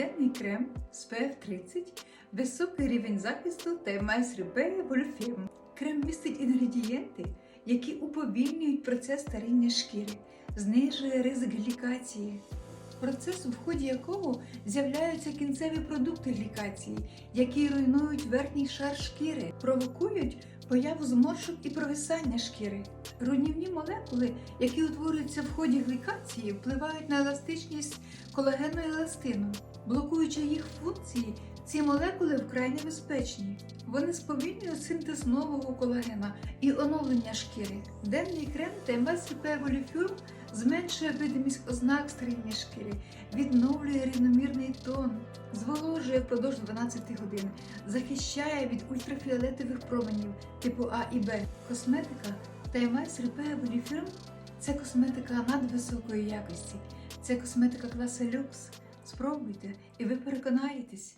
Денний крем з PF 30, високий рівень захисту та майсріпея вольфем. Крем містить інгредієнти, які уповільнюють процес старіння шкіри, знижує ризик глікації. Процес, в ході якого з'являються кінцеві продукти глікації, які руйнують верхній шар шкіри, провокують появу зморшок і провисання шкіри. Руйнівні молекули, які утворюються в ході глікації, впливають на еластичність колагену і еластину. Блокуючи їх функції, ці молекули вкрай небезпечні. Вони сповільнюють синтез нового колагена і оновлення шкіри. Денний крем та MSCP зменшує видимість ознак старіння шкіри, відновлює рівномірний тон, зволожує впродовж 12 годин, захищає від ультрафіолетових променів типу А і Б. Косметика Repair Volifurm – це косметика надвисокої якості. Це косметика класу люкс. Спробуйте і ви переконаєтесь.